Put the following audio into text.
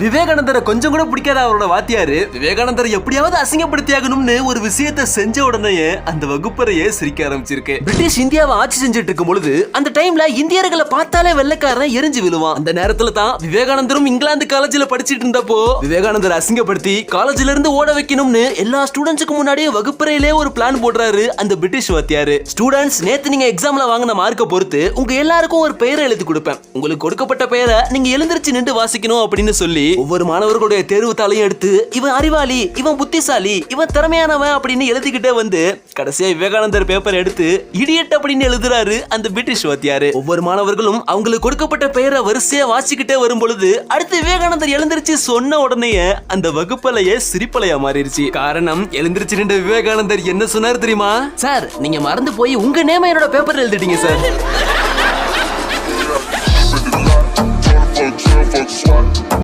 விவேகானந்தரை கொஞ்சம் கூட பிடிக்காத அவரோட வாத்தியாரு விவேகானந்தரை எப்படியாவது அசிங்கப்படுத்தியாகணும்னு ஒரு விஷயத்தை செஞ்ச உடனே அந்த வகுப்பறையே சிரிக்க ஆரம்பிச்சிருக்கு. பிரிட்டிஷ் இந்தியாவை ஆட்சி செஞ்சுட்டு இருக்கும் பொழுது அந்த டைம்ல இந்தியர்களை பார்த்தாலே வெள்ளக்காரன் எரிஞ்சு விழுவான். அந்த நேரத்துல தான் விவேகானந்தரும் இங்கிலாந்து காலேஜ்ல படிச்சிட்டு இருந்தப்போ விவேகானந்தர் அசிங்கப்படுத்தி காலேஜ்ல இருந்து ஓட வைக்கணும்னு எல்லா ஸ்டூடெண்ட்ஸுக்கு முன்னாடியே வகுப்பறையிலே ஒரு பிளான் போடுறாரு அந்த பிரிட்டிஷ் வாத்தியாரு. ஸ்டூடெண்ட்ஸ் நேத்து நீங்க எக்ஸாம்ல வாங்கின மார்க்கை பொறுத்து உங்க எல்லாருக்கும் ஒரு பெயரை எழுதி கொடுப்பேன். உங்களுக்கு கொடுக்கப்பட்ட பெயரை நீங்க எழுந்திருச்சு நின்று வாசிக்கணும் அப்படின்னு சொல்லி ஒவ்வொரு மாணவர்களுடைய தேர்வு தாளையும் எடுத்து இவன் அறிவாளி இவன் புத்திசாலி இவன் திறமையானவன் அப்படின்னு எழுதிக்கிட்டே வந்து கடைசியா விவேகானந்தர் பேப்பர் எடுத்து இடியட் அப்படின்னு எழுதுறாரு அந்த பிரிட்டிஷ் வாத்தியாரு ஒவ்வொரு மாணவர்களும் அவங்களுக்கு கொடுக்கப்பட்ட பெயரை வரிசையா வாசிக்கிட்டே வரும் பொழுது அடுத்து விவேகானந்தர் எழுந்திருச்சு சொன்ன உடனே அந்த வகுப்பலையே சிரிப்பலையா மாறிடுச்சு காரணம் எழுந்திருச்சு நின்ற விவேகானந்தர் என்ன சொன்னார் தெரியுமா சார் நீங்க மறந்து போய் உங்க நேம என்னோட பேப்பர்ல எழுதிட்டீங்க சார்